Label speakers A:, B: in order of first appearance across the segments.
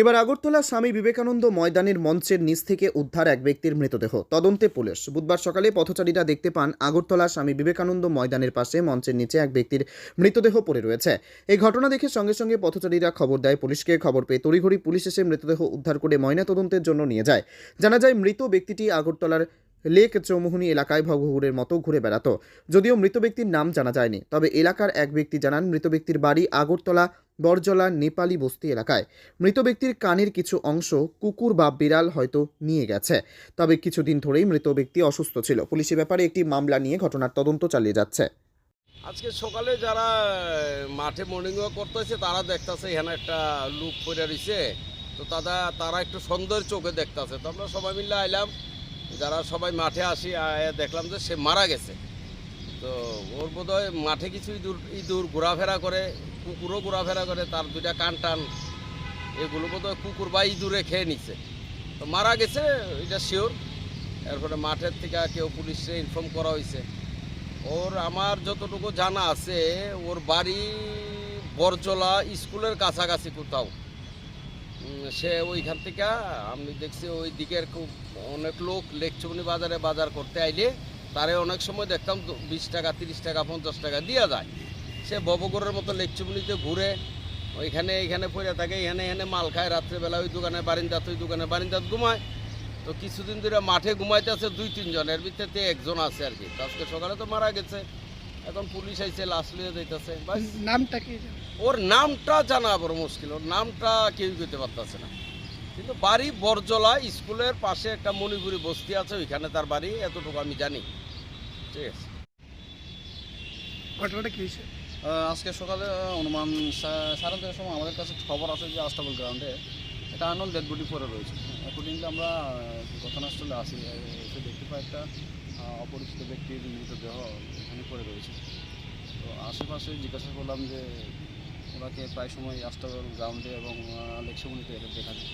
A: এবার আগরতলা স্বামী বিবেকানন্দ ময়দানের মঞ্চের নিচ থেকে উদ্ধার এক ব্যক্তির মৃতদেহ। তদন্তে পুলিশ। বুধবার সকালে পথচারীরা দেখতে পান, আগরতলা স্বামী বিবেকানন্দ ময়দানের পাশে মঞ্চের নিচে এক ব্যক্তির মৃতদেহ পড়ে রয়েছে। এই ঘটনা দেখে সঙ্গে সঙ্গে পথচারীরা খবর দেয় পুলিশকে। খবর পেয়ে তড়িঘড়ি পুলিশ এসে মৃতদেহ উদ্ধার করে ময়না তদন্তের জন্য নিয়ে যায়। জানা যায়, মৃত ব্যক্তিটি আগরতলার লেক চৌমুহনী এলাকায় ভগঘুরের মতো ঘুরে বেড়াতো। যদিও মৃত ব্যক্তির নাম জানা যায়নি, তবে এলাকার এক ব্যক্তি জানান, মৃত ব্যক্তির বাড়ি আগরতলা, বরজলা, নেপালি বস্তি এলাকায়। মৃত ব্যক্তির কানের কিছু অংশ কুকুর বা বিড়াল হয়তো নিয়ে গেছে। তবে কিছুদিন ধরেই মৃত ব্যক্তি অসুস্থ ছিল। পুলিশ ব্যাপারে একটি মামলা নিয়ে ঘটনার তদন্ত চালিয়ে যাচ্ছে।
B: আজকে সকালে যারা মাঠে মর্নিং ওয়াক করতেছে তারা দেখতেছে এখানে একটা লুক পড়ে রয়েছে তো তারা তারা একটু সুন্দর চোখে দেখতেছে। তো আমরা সবাই মিলে আইলাম। যারা সবাই মাঠে আসি দেখলাম যে সে মারা গেছে। তো ওর বোধহয় মাঠে কিছু ইঁদুর ইঁদুর ঘোরাফেরা করে, কুকুরও ঘোরাফেরা করে, তার দুইটা কান টান এগুলো বোধহয় কুকুর বা ইঁদুরে খেয়ে নিছে। তো মারা গেছে, এটা শিওর এরপরে মাঠের থেকে কেউ পুলিশে ইনফর্ম করা হয়েছে ওর আমার যতটুকু জানা আছে, ওর বাড়ি বরজলা স্কুলের কাছাকাছি কোথাও। সে ওইখান থেকে, আমি দেখছি ওই দিকের খুব অনেক লোক লেকচুমনি বাজারে বাজার করতে আইলে, তারে অনেক সময় দেখতাম বিশ টাকা, তিরিশ টাকা, পঞ্চাশ টাকা দেওয়া যায়। সে ববগরের মতো লেকচুমনিতে ঘুরে, ওইখানে এইখানে পড়ে থাকে, এখানে এখানে মাল খায়, রাত্রেবেলা ওই দোকানে বারিন্দাত, ওই দোকানে বারিন্দাত ঘুমায়। তো কিছুদিন ধরে মাঠে ঘুমাইতেছে দুই, তিনজন, এর ভিতরে একজন আছে আর কি। আজকে সকালে তো মারা গেছে। এখন পুলিশ আইছে লাশ লিয়ে যাইতেছে।
C: নামটা কি?
B: ওর নামটা জানা বড় মুশকিল ওর নামটা কেউ করতে পারতেছে না। কিন্তু বাড়ি বরজলা স্কুলের পাশে একটা মণিপুরি বস্তি আছে ওইখানে তার বাড়ি এতটুকু আমি জানি। ঠিক আছে।
C: ঘটনাটা কি হয়েছে?
D: আজকে সকালে অনুমান সাড়ে সময় আমাদের কাছে খবর আছে যে আস্তাবল গ্রাউন্ডে একটা আনল ডেড বডি পরে রয়েছে। অ্যাকর্ডিংলি আমরা ঘটনাস্থলে আসি এসে দেখতে পাই একটা অপরিচিত ব্যক্তির মৃতদেহ এখানে পড়ে রয়েছে। তো আশেপাশে জিজ্ঞাসা করলাম যে ওনাকে প্রায় সময় আস্তাবল গ্রাউন্ডে এবং লেকসমনিতে দেখা যায়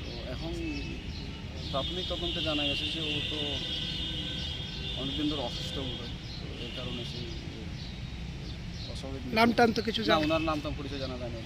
D: তো এখন প্রাথমিক তদন্তে জানা গেছে যে ও তো অনেকদিন ধরে অসুস্থ বোধ তো এর কারণে সেই অস্বাভাবিক
C: নাম টান তো কিছু
D: ওনার নাম তো পরিচয় জানা যায় না।